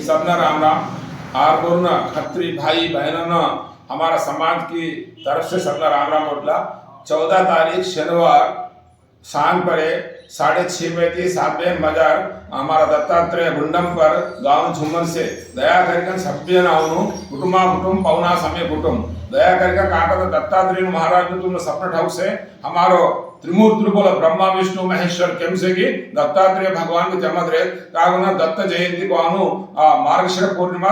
सबना राम राम। और पूर्ण खत्री भाई बहनों हमारा समाज की तरफ़ से सबना राम राम बोला चौदह तारीख, शनिवार शाम परे, साढ़े छः बजे की सातवें बाज़ार हमारा दत्तात्रेय गुंडम पर, गाँव झुम्मन से। दया करके सभ्य नावनु कुटुंबा कुटुंब पौना समय कुटुंब। दया करके काका दत्तात्रेय महाराज ने तुमने सपना ठाउ से। हमारो త్రిమూర్తులు కుల బ్రహ్మ విష్ణు మహేశ్వర్ కెంసకి దత్తాత్రేయ భగవాన్కు జన్మద్రే కావున దత్త జయంతి కాను ఆ మార్గశిర పూర్ణిమ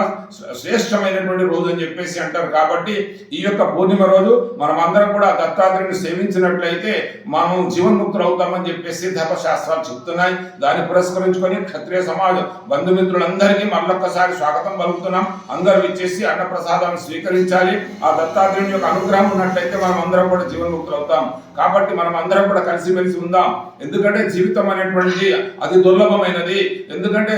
శ్రేష్టమైనటువంటి రోజు అని చెప్పేసి అంటారు. కాబట్టి ఈ యొక్క పూర్ణిమ రోజు మనమందరం కూడా దత్తాత్రేయుని సేవించినట్లయితే మనం జీవన్ముక్తులు అవుతామని చెప్పేసి ధర్మశాస్త్రాలు చెప్తున్నాయి దాన్ని పురస్కరించుకొని క్షత్రియ సమాజం బంధుమిత్రులందరికీ మళ్ళొక్కసారి స్వాగతం పలుకుతున్నాం. అందరూ ఇచ్చేసి అన్నప్రసాదాన్ని స్వీకరించాలి. ఆ దత్తాత్రేయుని యొక్క అనుగ్రహం ఉన్నట్లయితే మనం అందరం కూడా జీవన్ముక్తులు అవుతాం కాబట్టి మనం అందరం కూడా కలిసిమెలిసి ఉందాం. ఎందుకంటే జీవితం అనేటువంటిది అతి దుర్లభమైనది. ఎందుకంటే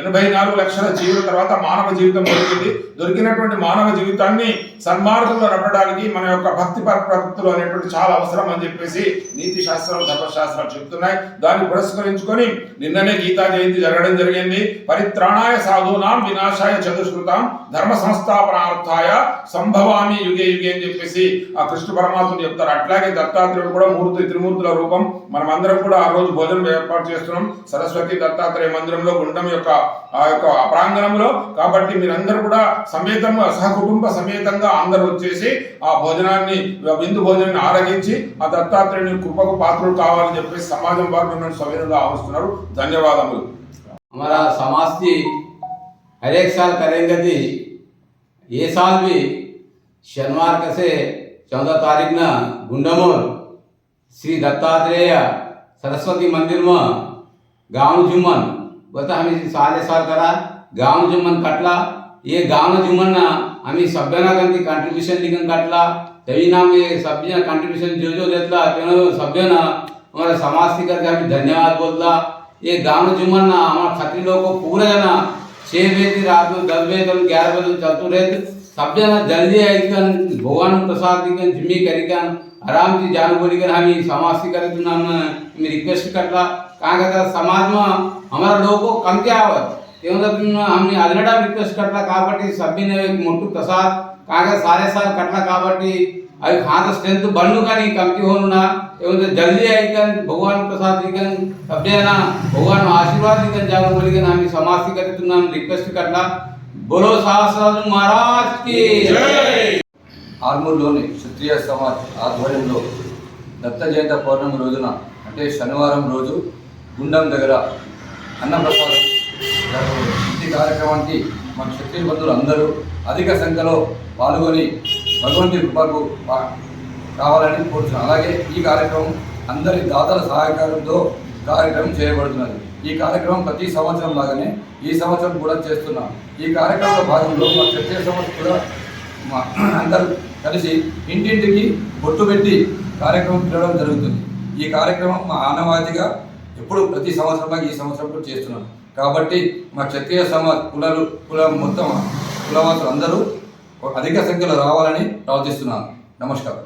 ఎనభై నాలుగు లక్షల జీవుల తర్వాత మానవ జీవితం దొరికింది. దొరికినటువంటి మానవ జీవితాన్ని సన్మార్గంలో నడపడానికి మన యొక్క భక్తి ప్రవృత్తులు అనేటువంటి చాలా అవసరం అని చెప్పేసి నీతి శాస్త్రం ధర్మశాస్త్రాలు చెప్తున్నాయి. దాన్ని పురస్కరించుకొని నిన్ననే గీతా జయంతి జరగడం జరిగింది. పరిత్రాణాయ సాధూనాం వినాశాయ చతుష్కృతం ధర్మ సంస్థాపనార్థాయ సంభవామి యుగే యుగే అని చెప్పేసి ఆ కృష్ణ పరమాత్మ చెప్తారు. అట్లాగే దత్తాత్రేయుడు కూడా మూర్తి త్రిమూర్తుల రూపం మనం అందరం కూడా ఆ రోజు భోజనం ఏర్పాటు చేస్తున్నాం సరస్వతి దత్తాత్రేయ మందిరంలో గుండం యొక్క ఆ యొక్క ప్రాంగణంలో కాబట్టి మీరందరూ కూడా సమేతంగా సహకుటుంబ సమేతంగా అందరూ వచ్చేసి ఆ భోజనాన్ని విందు భోజనాన్ని ఆరగించి ఆ దత్తాత్రేయుని కృపకు పాత్రలు కావాలని చెప్పేసి సమాజం వారు మిమ్మల్ని సవినంగా ఆహ్వానిస్తున్నారు ధన్యవాదములు हमारा समाज की हर एक साल करेंगे थी ये साल भी शनिवार के चौदह तारीख गुंडमोर, श्री दत्तात्रेय सरस्वती मंदिर में गाउन जुम्मन बता हमें सारे सार करा गाउन जुम्मन कटला, ये गाउन जुम्मन ना हमें सभ्यना कंती कंट्रीब्यूशन लिखन कटला, तभी ना हमें सभ्य कंट्रीब्यूशन जो जो देता सभ्य ना हमारे समाज से करके हमें धन्यवाद बोलता ये गाउन जुम्मन ना हमारे खतरी लोग को पूरा जाना छः बजे रात में दस बजे तक ग्यारह बजे तक चलते रहते। सब जना जल्दी आइकन भगवान प्रसाद दिकन जिम्मी करिकन आराम से जान बोली कर, हम समाज से करे दुना नाम मैं रिक्वेस्ट करला कहाँ कहता, समाज में हमारा लोगों को कम क्या आवत मतलब एवं तुम हमने अलरेडा रिक्वेस्ट करला कहा बटी सभी ने एक मोटू प्रसाद, कहाँ का सारे साल कटला कहा बटी अभी खाद स्ट्रेंथ हाँ तो, तो का नहीं, कम क्यों होना? एवं तो मतलब जल्दी आइकन भगवान प्रसाद दिकन सब जना भगवान आशीर्वाद दिकन जान बोली कर, हम समाज से करे दुना नाम रिक्वेस्ट करला బోలో సహస్రాజు మహారాజ్కి ఆర్మూర్లోని క్షత్రియ సమాజ్ ఆధ్వర్యంలో దత్త జయంత పౌర్ణమి రోజున అంటే శనివారం రోజు గుండం దగ్గర అన్నప్రసాదం ఈ కార్యక్రమానికి మన క్షత్రియ బంధువులు అందరూ అధిక సంఖ్యలో పాల్గొని భగవంతుడి కృపకు కావాలని కోరుతున్నాను అలాగే ఈ కార్యక్రమం అందరి దాతల సహకారంతో కార్యక్రమం చేయబడుతున్నది. ఈ కార్యక్రమం ప్రతి సంవత్సరం లాగానే ఈ సంవత్సరం కూడా చేస్తున్నాం. ఈ కార్యక్రమంలో భాగంలో మా క్షత్రియ సమాజ్ కూడా మా అందరూ కలిసి ఇంటింటికి బొట్టు పెట్టి కార్యక్రమం పిలవడం జరుగుతుంది. ఈ కార్యక్రమం మా ఆనవాదిగా ఎప్పుడు ప్రతి సంవత్సరంగా ఈ సంవత్సరం కూడా చేస్తున్నాం. కాబట్టి మా క్షత్రియ సమాజ్ కులలు కులం మొత్తం కులవాసులు అందరూ అధిక సంఖ్యలో రావాలని ప్రార్థిస్తున్నాను నమస్కారం.